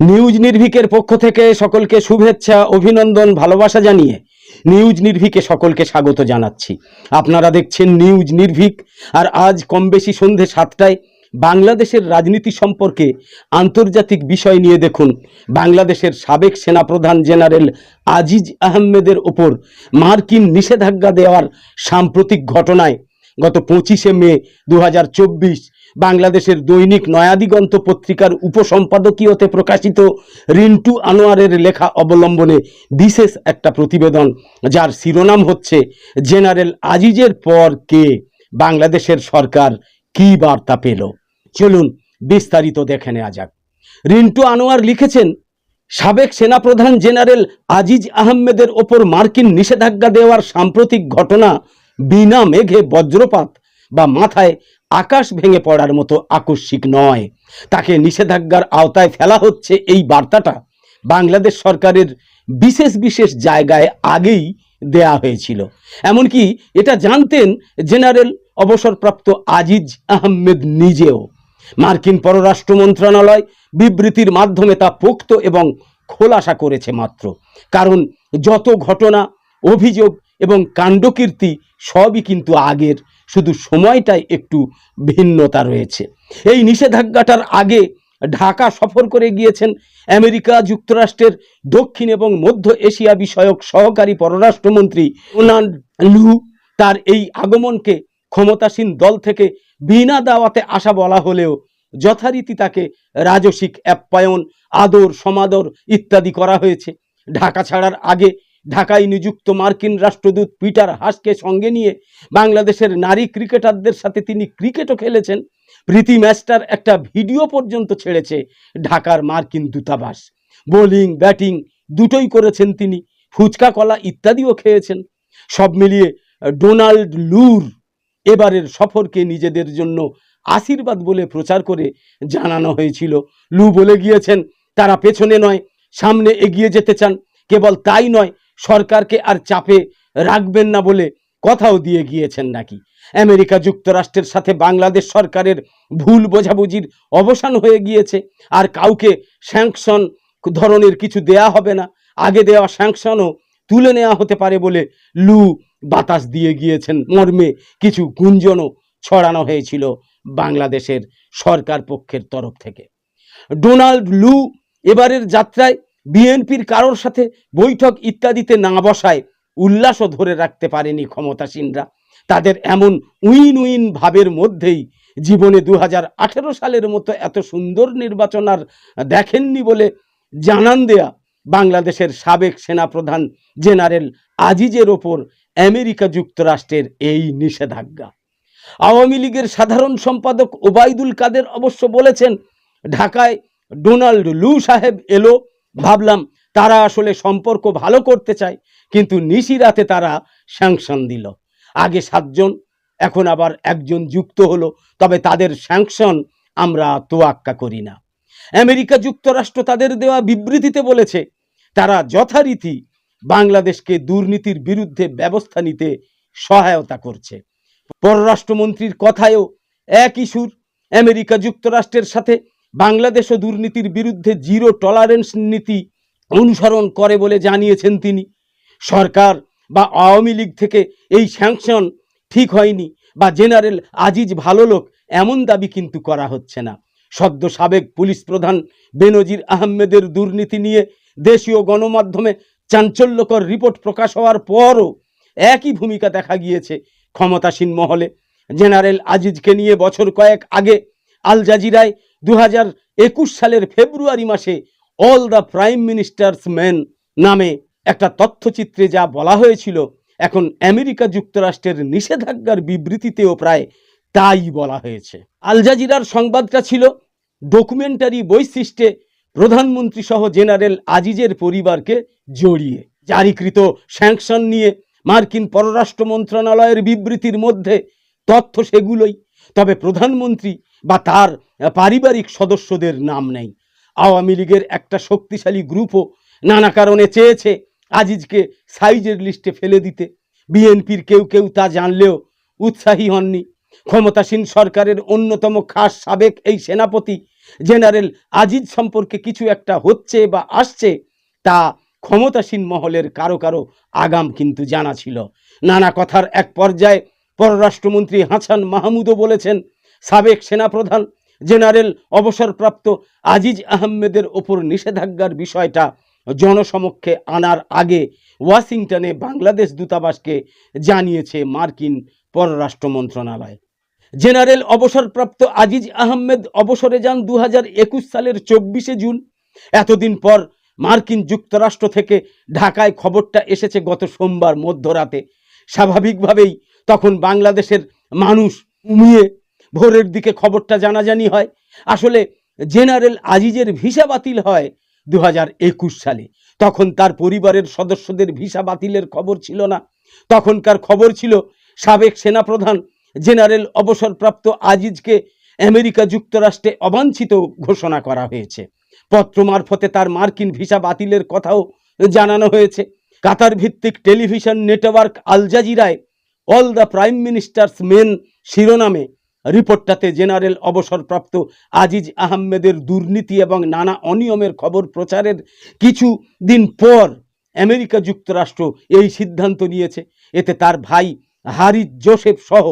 News নির্ভীকের পক্ষ থেকে সকলকে শুভেচ্ছা, অভিনন্দন, ভালোবাসা জানিয়ে নিউজ নির্ভীকে সকলকে স্বাগত জানাচ্ছি। আপনারা দেখছেন নিউজ নির্ভীক, আর আজ কম বেশি সন্ধে সাতটায় বাংলাদেশের রাজনীতি সম্পর্কে আন্তর্জাতিক বিষয় নিয়ে দেখুন। বাংলাদেশের সাবেক সেনাপ্রধান জেনারেল আজিজ আহমেদের ওপর মার্কিন নিষেধাজ্ঞা দেওয়ার সাম্প্রতিক ঘটনায় গত পঁচিশে মে দু হাজার চব্বিশ বাংলাদেশের দৈনিক নয়াদিগন্ত পত্রিকার উপসম্পাদকীয়তে প্রকাশিত রিন্টু আনোয়ারের লেখা অবলম্বনে বিশেষ একটা প্রতিবেদন, যার শিরোনাম হচ্ছে, জেনারেল আজিজের পর কে বাংলাদেশের সরকার কি বার্তা পেল? চলুন বিস্তারিত দেখে নেওয়া যাক। রিন্টু আনোয়ার লিখেছেন, সাবেক সেনাপ্রধান জেনারেল আজিজ আহমেদের ওপর মার্কিন নিষেধাজ্ঞা দেওয়ার সাম্প্রতিক ঘটনা বিনা মেঘে বজ্রপাত বা মাথায় আকাশ ভেঙে পড়ার মতো আকস্মিক নয়। তাকে নিষেধাজ্ঞার আওতায় ফেলা হচ্ছে এই বার্তাটা বাংলাদেশ সরকারের বিশেষ বিশেষ জায়গায় আগেই দেয়া হয়েছিল। এমনকি এটা জানতেন জেনারেল অবসরপ্রাপ্ত আজিজ আহমেদ নিজেও। মার্কিন পররাষ্ট্র মন্ত্রণালয় বিবৃতির মাধ্যমে তা পোক্ত এবং খোলাসা করেছে মাত্র। কারণ যত ঘটনা, অভিযোগ এবং কাণ্ডকীর্তি সবই কিন্তু আগের শুধু সময়টাই একটু ভিন্নতা রয়েছে। এই নিষেধাজ্ঞাটার আগে ঢাকা সফর করে গিয়েছেন আমেরিকা যুক্তরাষ্ট্রের দক্ষিণ এবং মধ্য এশিয়া বিষয়ক সহকারী পররাষ্ট্রমন্ত্রী ওনাল্ড লু। তার এই আগমনকে ক্ষমতাসীন দল থেকে বিনা দাওয়াতে আসা বলা হলেও যথারীতি তাকে রাজসিক অ্যাপ্যায়ন আদর, সমাদর ইত্যাদি করা হয়েছে। ঢাকা ছাড়ার আগে ঢাকায় নিযুক্ত মার্কিন রাষ্ট্রদূত পিটার হাসকে সঙ্গে নিয়ে বাংলাদেশের নারী ক্রিকেটারদের সাথে তিনি ক্রিকেটও খেলেছেন। প্রীতি ম্যাচটার একটা ভিডিও পর্যন্ত ছেড়েছে ঢাকার মার্কিন দূতাবাস। বোলিং, ব্যাটিং দুটোই করেছেন তিনি। ফুচকা, কলা ইত্যাদিও খেয়েছেন। সব মিলিয়ে ডোনাল্ড লুর এবারের সফরকে নিজেদের জন্য আশীর্বাদ বলে প্রচার করে জানানো হয়েছিল। লু বলে গিয়েছেন, তারা পেছনে নয়, সামনে এগিয়ে যেতে চান। কেবল তাই নয় সরকারকে আর চাপে রাখবেন না বলে কথাও দিয়ে গিয়েছেন নাকি? আমেরিকা যুক্তরাষ্ট্রের সাথে বাংলাদেশ সরকারের ভুল বোঝাবুঝির অবসান হয়ে গিয়েছে। আর কাউকে স্যাংশন ধরনের কিছু দেয়া হবে না। আগে দেওয়া স্যাংশনও তুলে নেওয়া হতে পারে বলে লু বাতাস দিয়ে গিয়েছেন। মর্মে কিছু গুঞ্জনও ছড়ানো হয়েছিল বাংলাদেশের সরকার পক্ষের তরফ থেকে। ডোনাল্ড লু এবারের যাত্রায় বিএনপির কারোর সাথে বৈঠক ইত্যাদিতে না বসায় উল্লাসও ধরে রাখতে পারেনি ক্ষমতাসীনরা। তাদের এমন উইন উইন ভাবের মধ্যেই জীবনে দু হাজার আঠেরো সালের মতো এত সুন্দর নির্বাচন আর দেখেননি বলে জানান দেয়া বাংলাদেশের সাবেক সেনাপ্রধান জেনারেল আজিজের ওপর আমেরিকা যুক্তরাষ্ট্রের এই নিষেধাজ্ঞা। আওয়ামী লীগের সাধারণ সম্পাদক ওবায়দুল কাদের অবশ্য বলেছেন, ঢাকায় ডোনাল্ড লু সাহেব এলো ভাবলাম তারা আসলে সম্পর্ক ভালো করতে চায়, কিন্তু নিশিরাতে তারা স্যাংশন দিল। আগে সাতজন, এখন আবার একজন যুক্ত হলো, তবে তাদের স্যাংশন আমরা তোয়াক্কা করি না। আমেরিকা যুক্তরাষ্ট্র তাদের দেওয়া বিবৃতিতে বলেছে, তারা যথারীতি বাংলাদেশকে দুর্নীতির বিরুদ্ধে ব্যবস্থা নিতে সহায়তা করছে। পররাষ্ট্রমন্ত্রীর কথায়ও একই সুর, আমেরিকা যুক্তরাষ্ট্রের সাথে বাংলাদেশও দুর্নীতির বিরুদ্ধে জিরো টলারেন্স নীতি অনুসরণ করে বলে জানিয়েছেন তিনি। সরকার বা আওয়ামী লীগ থেকে এই স্যাংশন ঠিক হয়নি বা জেনারেল আজিজ ভালো লোক এমন দাবি কিন্তু করা হচ্ছে না। সদ্য সাবেক পুলিশ প্রধান বেনজির আহমেদের দুর্নীতি নিয়ে দেশীয় গণমাধ্যমে চাঞ্চল্যকর রিপোর্ট প্রকাশ হওয়ার পরও একই ভূমিকা দেখা গিয়েছে ক্ষমতাসীন মহলে। জেনারেল আজিজকে নিয়ে বছর কয়েক আগে আল জাজিরায় দু সালের ফেব্রুয়ারি মাসে all the prime minister's man নামে একটা তথ্যচিত্রে যা বলা হয়েছিল, এখন আমেরিকা যুক্তরাষ্ট্রের নিষেধাজ্ঞার বিবৃতিতেও প্রায় তাই বলা হয়েছে। আল জাজিরার সংবাদটা ছিল ডকুমেন্টারি বৈশিষ্ট্যে প্রধানমন্ত্রী সহ জেনারেল আজিজের পরিবারকে জড়িয়ে, জারিকৃত স্যাংশন নিয়ে মার্কিন পররাষ্ট্র মন্ত্রণালয়ের বিবৃতির মধ্যে তথ্য সেগুলোই। তবে প্রধানমন্ত্রী বা তার পারিবারিক সদস্যদের নাম নেই। আওয়ামী লীগের একটা শক্তিশালী গ্রুপও নানা কারণে চেয়েছে আজিজকে সাইজের লিস্টে ফেলে দিতে। বিএনপির কেউ কেউ তা জানলেও উৎসাহী হননি। ক্ষমতাসীন সরকারের অন্যতম খাস সাবেক এই সেনাপতি জেনারেল আজিজ সম্পর্কে কিছু একটা হচ্ছে বা আসছে, তা ক্ষমতাসীন মহলের কারও কারও আগাম কিন্তু জানা ছিল। নানা কথার এক পর্যায়ে পররাষ্ট্রমন্ত্রী হাসান মাহমুদও বলেছেন সাবেক সেনাপ্রধান জেনারেল অবসরপ্রাপ্ত আজিজ আহমেদের ওপর নিষেধাজ্ঞার বিষয়টা জনসমক্ষে আনার আগে ওয়াশিংটনে বাংলাদেশ দূতাবাসকে জানিয়েছে মার্কিন পররাষ্ট্র মন্ত্রণালয়। জেনারেল অবসরপ্রাপ্ত আজিজ আহমেদ অবসরে যান দু সালের চব্বিশে জুন। এতদিন পর মার্কিন যুক্তরাষ্ট্র থেকে ঢাকায় খবরটা এসেছে গত সোমবার মধ্যরাতে। স্বাভাবিকভাবেই তখন বাংলাদেশের মানুষ উমিয়ে ভোরের দিকে খবরটা জানাজানি হয়। আসলে জেনারেল আজিজের ভিসা বাতিল হয় দু সালে। তখন তার পরিবারের সদস্যদের ভিসা বাতিলের খবর ছিল না। তখনকার খবর ছিল, সাবেক সেনাপ্রধান জেনারেল অবসরপ্রাপ্ত আজিজকে আমেরিকা যুক্তরাষ্ট্রে অবাঞ্ছিত ঘোষণা করা হয়েছে। পত্র মারফতে তার মার্কিন ভিসা বাতিলের কথাও জানানো হয়েছে। কাতার ভিত্তিক television network Al জাজিরায় all the prime minister's men শিরোনামে রিপোর্টটাতে জেনারেল অবসরপ্রাপ্ত আজিজ আহমেদের দুর্নীতি এবং নানা অনিয়মের খবর প্রচারের কিছু দিন পর আমেরিকা যুক্তরাষ্ট্র এই সিদ্ধান্ত নিয়েছে। এতে তার ভাই হারিজ জোসেফ সহ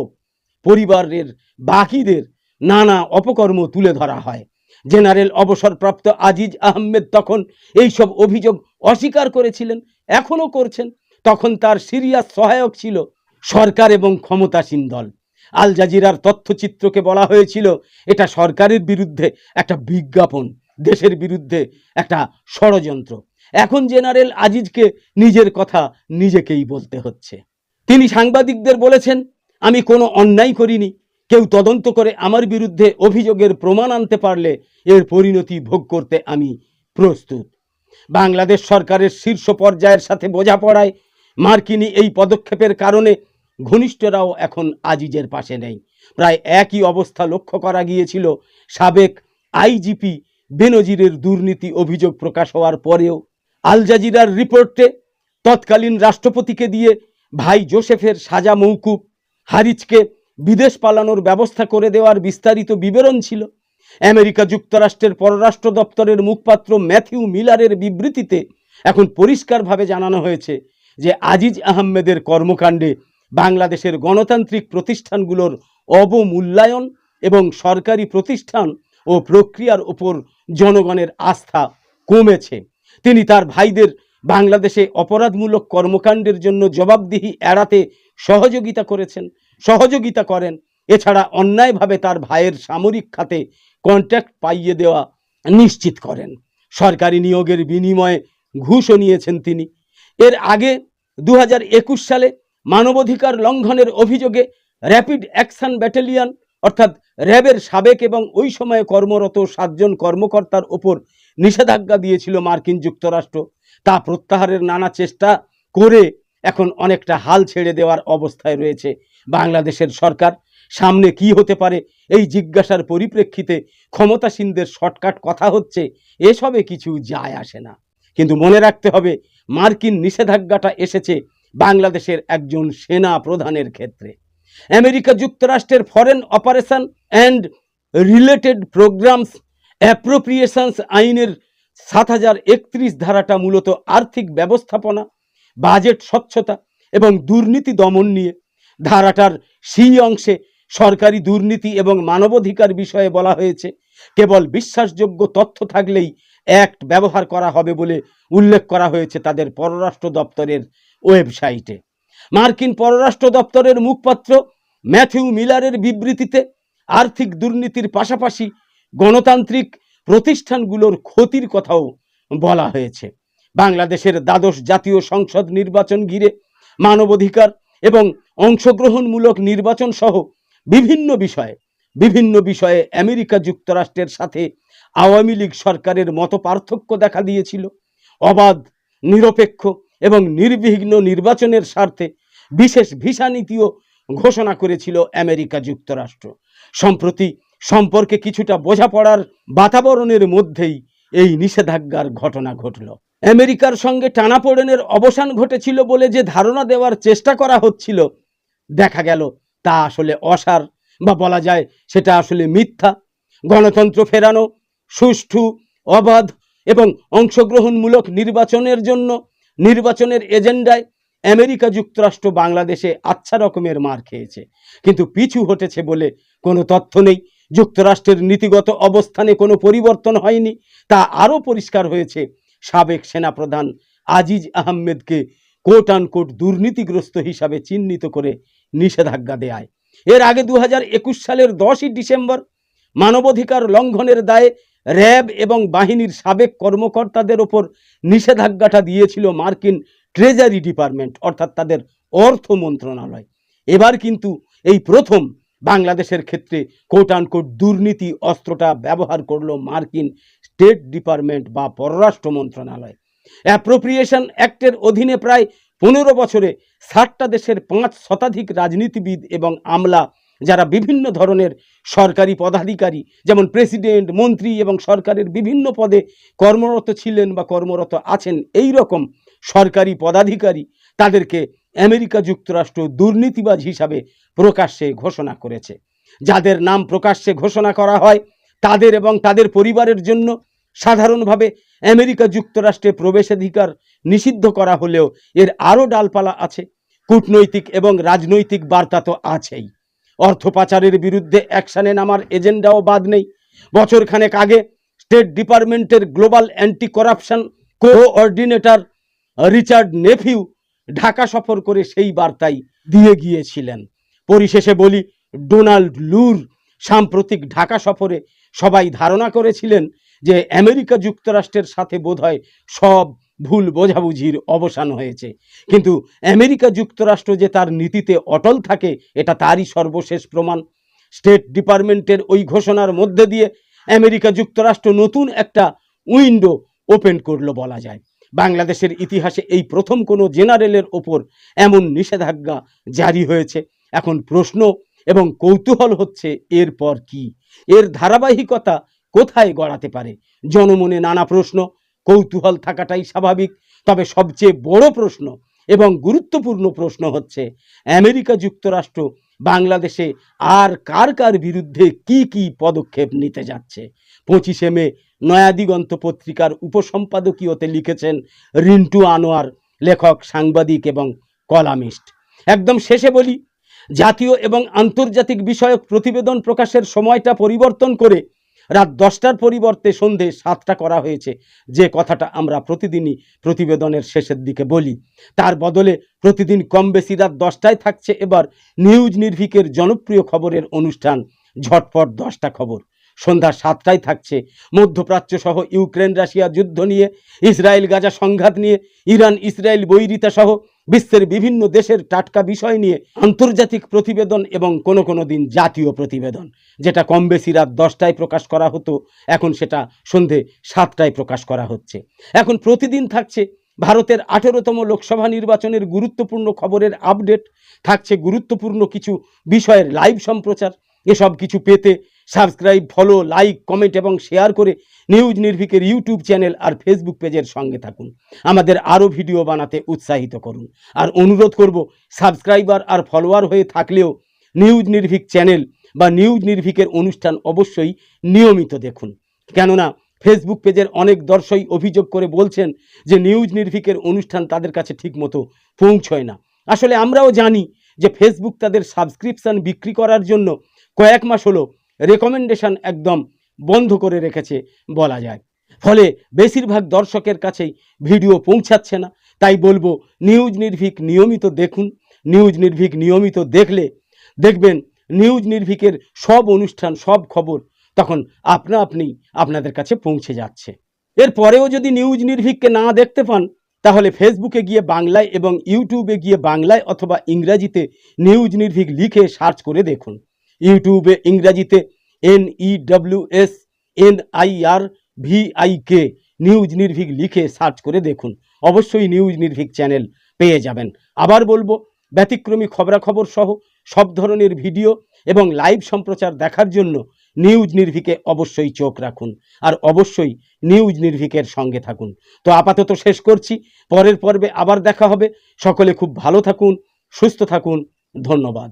পরিবারের বাকিদের নানা অপকর্ম তুলে ধরা হয়। জেনারেল অবসরপ্রাপ্ত আজিজ আহমেদ তখন এইসব অভিযোগ অস্বীকার করেছিলেন, এখনও করছেন। তখন তার সিরিয়াস সহায়ক ছিল সরকার এবং ক্ষমতাসীন দল। আল জাজিরার তথ্যচিত্রকে বলা হয়েছিল, এটা সরকারের বিরুদ্ধে একটা বিজ্ঞাপন, দেশের বিরুদ্ধে একটা ষড়যন্ত্র। এখন জেনারেল আজিজকে নিজের কথা নিজেকেই বলতে হচ্ছে। তিনি সাংবাদিকদের বলেছেন, আমি কোনো অন্যায় করিনি। কেউ তদন্ত করে আমার বিরুদ্ধে অভিযোগের প্রমাণ আনতে পারলে এর পরিণতি ভোগ করতে আমি প্রস্তুত। বাংলাদেশ সরকারের শীর্ষ পর্যায়ের সাথে বোঝাপড়ায় মার্কিনী এই পদক্ষেপের কারণে ঘনিষ্ঠরাও এখন আজিজের পাশে নেই। প্রায় একই অবস্থা লক্ষ্য করা গিয়েছিল সাবেক আইজিপি বেনজিরের দুর্নীতি অভিযোগ প্রকাশ হওয়ার পরেও। আল জাজিরার রিপোর্টে তৎকালীন রাষ্ট্রপতিকে দিয়ে ভাই জোসেফের সাজা মৌকুব হারিজকে বিদেশ পালানোর ব্যবস্থা করে দেওয়ার বিস্তারিত বিবরণ ছিল। আমেরিকা যুক্তরাষ্ট্রের পররাষ্ট্র দপ্তরের মুখপাত্র ম্যাথিউ মিলারের বিবৃতিতে এখন পরিষ্কারভাবে জানানো হয়েছে যে আজিজ আহমেদের কর্মকাণ্ডে বাংলাদেশের গণতান্ত্রিক প্রতিষ্ঠানগুলোর অবমূল্যায়ন এবং সরকারি প্রতিষ্ঠান ও প্রক্রিয়ার ওপর জনগণের আস্থা কমেছে। তিনি তার ভাইদের বাংলাদেশে অপরাধমূলক কর্মকাণ্ডের জন্য জবাবদিহি এড়াতে সহযোগিতা করেছেন, সহযোগিতা করেন। এছাড়া অন্যায়ভাবে তার ভাইয়ের সামরিক খাতে কন্ট্যাক্ট পাইয়ে দেওয়া নিশ্চিত করেন। সরকারি নিয়োগের বিনিময়ে ঘুষও নিয়েছেন তিনি। এর আগে দু হাজার একুশ সালে মানবাধিকার লঙ্ঘনের অভিযোগে র্যাপিড অ্যাকশন ব্যাটালিয়ন অর্থাৎ র্যাবের সাবেক এবং ওই সময়ে কর্মরত সাতজন কর্মকর্তার ওপর নিষেধাজ্ঞা দিয়েছিল মার্কিন যুক্তরাষ্ট্র। তা প্রত্যাহারের নানা চেষ্টা করে এখন অনেকটা হাল ছেড়ে দেওয়ার অবস্থায় রয়েছে বাংলাদেশের সরকার। সামনে কি হতে পারে এই জিজ্ঞাসার পরিপ্রেক্ষিতে ক্ষমতাসীনদের শর্টকাট কথা হচ্ছে, এসবে কিছু যায় আসে না। কিন্তু মনে রাখতে হবে, মার্কিন নিষেধাজ্ঞাটা এসেছে বাংলাদেশের একজন সেনা প্রধানের ক্ষেত্রে। আমেরিকা যুক্তরাষ্ট্রের foreign operation and related programs appropriations আইনের সাত হাজার একত্রিশ ধারাটা মূলত আর্থিক ব্যবস্থাপনা বাজেট স্বচ্ছতা এবং দুর্নীতি দমন নিয়ে। ধারাটার সেই অংশে সরকারি দুর্নীতি এবং মানবাধিকার বিষয়ে বলা হয়েছে। কেবল বিশ্বাসযোগ্য তথ্য থাকলেই অ্যাক্ট ব্যবহার করা হবে বলে উল্লেখ করা হয়েছে তাদের পররাষ্ট্র দপ্তরের ওয়েবসাইটে। মার্কিন পররাষ্ট্র দপ্তরের মুখপাত্র ম্যাথিউ মিলারের বিবৃতিতে আর্থিক দুর্নীতির পাশাপাশি গণতান্ত্রিক প্রতিষ্ঠানগুলোর ক্ষতির কথাও বলা হয়েছে। বাংলাদেশের দ্বাদশ জাতীয় সংসদ নির্বাচন ঘিরে মানবাধিকার এবং অংশগ্রহণমূলক নির্বাচন সহ বিভিন্ন বিষয়ে বিভিন্ন বিষয়ে আমেরিকা যুক্তরাষ্ট্রের সাথে আওয়ামী লীগ সরকারের মত পার্থক্য দেখা দিয়েছিল। অবাধ, নিরপেক্ষ এবং নির্বিঘ্ন নির্বাচনের স্বার্থে বিশেষ ভিসা নীতিও ঘোষণা করেছিল আমেরিকা যুক্তরাষ্ট্র। সম্প্রতি সম্পর্কে কিছুটা বোঝাপড়ার বাতাবরণের মধ্যেই এই নিষেধাজ্ঞার ঘটনা ঘটল। আমেরিকার সঙ্গে টানাপোড়েনের অবসান ঘটেছিল বলে যে ধারণা দেওয়ার চেষ্টা করা হচ্ছিল, দেখা গেল তা আসলে অসার বা বলা যায় সেটা আসলে মিথ্যা। গণতন্ত্র ফেরানো, সুষ্ঠু, অবাধ এবং অংশগ্রহণমূলক নির্বাচনের জন্য নির্বাচনের এজেন্ডায় আমেরিকা যুক্তরাষ্ট্র বাংলাদেশে আচ্ছা রকমের মার খেয়েছে। কিন্তু পিছু হটেছে বলে কোনো তথ্য নেই। যুক্তরাষ্ট্রের নীতিগত অবস্থানে কোনো পরিবর্তন হয়নি। তা আরও পরিষ্কার হয়েছে সাবেক সেনাপ্রধান আজিজ আহমেদকে কোট আনকোট দুর্নীতিগ্রস্ত হিসাবে চিহ্নিত করে নিষেধাজ্ঞা দেয় এর আগে দু সালের দশই ডিসেম্বর মানবাধিকার লঙ্ঘনের দায়ে র্যাব এবং বাহিনীর সাবেক কর্মকর্তাদের ওপর নিষেধাজ্ঞাটা দিয়েছিল মার্কিন ট্রেজারি ডিপার্টমেন্ট, অর্থাৎ তাদের অর্থ মন্ত্রণালয়। এবার কিন্তু এই প্রথম বাংলাদেশের ক্ষেত্রে কোট দুর্নীতি অস্ত্রটা ব্যবহার করল মার্কিন স্টেট ডিপার্টমেন্ট বা পররাষ্ট্র মন্ত্রণালয়। অ্যাপ্রোপ্রিয়েশন অ্যাক্টের অধীনে প্রায় পনেরো বছরে ষাটটা দেশের পাঁচ শতাধিক রাজনীতিবিদ এবং আমলা যারা বিভিন্ন ধরনের সরকারি পদাধিকারী, যেমন প্রেসিডেন্ট, মন্ত্রী এবং সরকারের বিভিন্ন পদে কর্মরত ছিলেন বা কর্মরত আছেন, এই রকম সরকারি পদাধিকারী তাদেরকে আমেরিকা যুক্তরাষ্ট্র দুর্নীতিবাজ হিসাবে প্রকাশ্যে ঘোষণা করেছে। যাদের নাম প্রকাশ্যে ঘোষণা করা হয়, তাদের এবং তাদের পরিবারের জন্য সাধারণভাবে আমেরিকা যুক্তরাষ্ট্রে প্রবেশাধিকার নিষিদ্ধ করা হলেও এর আরও ডালপালা আছে। কূটনৈতিক এবং রাজনৈতিক বার্তা তো আছেই। অর্থ পাচারের বিরুদ্ধে অ্যাকশানে নামার এজেন্ডাও বাদ নেই। বছরখানেক আগে স্টেট ডিপার্টমেন্টের global anti corruption coordinator Richard Nephew Dhaka সফর করে সেই বার্তাই দিয়ে গিয়েছিলেন। পরিশেষে বলি, ডোনাল্ড লুর সাম্প্রতিক ঢাকা সফরে সবাই ধারণা করেছিলেন যে আমেরিকা যুক্তরাষ্ট্রের সাথে বোধহয় সব ভুল বোঝাবুঝির অবসান হয়েছে। কিন্তু আমেরিকা যুক্তরাষ্ট্র যে তার নীতিতে অটল থাকে, এটা তারই সর্বশেষ প্রমাণ। স্টেট ডিপার্টমেন্টের ওই ঘোষণার মধ্যে দিয়ে আমেরিকা যুক্তরাষ্ট্র নতুন একটা উইন্ডো ওপেন করল বলা যায়। বাংলাদেশের ইতিহাসে এই প্রথম কোনো জেনারেলের ওপর এমন নিষেধাজ্ঞা জারি হয়েছে। এখন প্রশ্ন এবং কৌতূহল হচ্ছে এরপর কি? এর ধারাবাহিকতা কোথায় গড়াতে পারে? জনমনে নানা প্রশ্ন কৌতূহল থাকাটাই স্বাভাবিক। তবে সবচেয়ে বড় প্রশ্ন এবং গুরুত্বপূর্ণ প্রশ্ন হচ্ছে, আমেরিকা যুক্তরাষ্ট্র বাংলাদেশে আর কার কার বিরুদ্ধে কি কি পদক্ষেপ নিতে যাচ্ছে? পঁচিশে মে নয়াদিগন্ত পত্রিকার উপসম্পাদকীয়তে লিখেছেন রিন্টু আনোয়ার, লেখক, সাংবাদিক এবং কলামিস্ট। একদম শেষে বলি, জাতীয় এবং আন্তর্জাতিক বিষয়ক প্রতিবেদন প্রকাশের সময়টা পরিবর্তন করে রাত দশটার পরিবর্তে সন্ধে সাতটা করা হয়েছে। যে কথাটা আমরা প্রতিদিনই প্রতিবেদনের শেষের দিকে বলি। তার বদলে প্রতিদিন কম বেশি রাত দশটায় থাকছে। এবার নিউজ নির্ভিকের জনপ্রিয় খবরের অনুষ্ঠান ঝটপট দশটা খবর। সন্ধ্যা সাতটায় থাকছে। মধ্যপ্রাচ্য সহ ইউক্রেন, রাশিয়া যুদ্ধ নিয়ে, ইসরায়েল, গাজা সংঘাত নিয়ে, ইরান, ইসরায়েল বৈরিতা সহ বিশ্বের বিভিন্ন দেশের টাটকা বিষয় নিয়ে আন্তর্জাতিক প্রতিবেদন এবং কোনো কোনো দিন জাতীয় প্রতিবেদন, যেটা কম বেশি রাত দশটায় প্রকাশ করা হতো, এখন সেটা সন্ধে সাতটায় প্রকাশ করা হচ্ছে। এখন প্রতিদিন থাকছে ভারতের আঠেরোতম লোকসভা নির্বাচনের গুরুত্বপূর্ণ খবরের আপডেট, থাকছে গুরুত্বপূর্ণ কিছু বিষয়ের লাইভ সম্প্রচার, এসব কিছু পেতে সাবস্ক্রাইব ফলো লাইক কমেন্ট এবং শেয়ার করে নিউজ নির্ভিকের ইউটিউব চ্যানেল আর ফেসবুক পেজের সঙ্গে থাকুন। আমাদের আরও ভিডিও বানাতে উৎসাহিত করুন। আর অনুরোধ করব সাবস্ক্রাইবার আর ফলোয়ার হয়ে থাকলেও নিউজ নির্ভিক চ্যানেল বা নিউজ নির্ভিকের অনুষ্ঠান অবশ্যই নিয়মিত দেখুন। কেননা ফেসবুক পেজের অনেক দর্শকই অভিযোগ করে বলছেন যে নিউজ নির্ভিকের অনুষ্ঠান তাদের কাছে ঠিকমতো পৌঁছয় না। আসলে আমরাও জানি যে ফেসবুক তাদের সাবস্ক্রিপশন বিক্রি করার জন্য কয়েক মাস হলো রেকমেন্ডেশন একদম বন্ধ করে রেখেছে বলা যায়। ফলে বেশিরভাগ দর্শকের কাছেই ভিডিও পৌঁছাচ্ছে না। তাই বলব, নিউজ নির্ভীক নিয়মিত দেখুন, নিউজ নির্ভীক নিয়মিত দেখলে দেখবেন নিউজ নির্ভীকের সব অনুষ্ঠান, সব খবর তখন আপনা আপনি আপনাদের কাছে পৌঁছে যাচ্ছে। এরপরেও যদি নিউজ নির্ভীককে না দেখতে পান, তাহলে ফেসবুকে গিয়ে বাংলায় এবং ইউটিউবে গিয়ে বাংলায় অথবা ইংরাজিতে নিউজ নির্ভীক লিখে সার্চ করে দেখুন। ইউটিউবে, ইংরাজিতে N E W S N I R V I K news Nirbhik লিখে সার্চ করে দেখুন। অবশ্যই নিউজ নির্ভীক চ্যানেল পেয়ে যাবেন। আবার বলব, ব্যতিক্রমী খবরাখবর সহ সব ধরনের ভিডিও এবং লাইভ সম্প্রচার দেখার জন্য নিউজ নির্ভীকে অবশ্যই চোখ রাখুন আর অবশ্যই নিউজ নির্ভীকের সঙ্গে থাকুন। তো আপাতত শেষ করছি, পরের পর্বে আবার দেখা হবে। সকলে খুব ভালো থাকুন, সুস্থ থাকুন, ধন্যবাদ।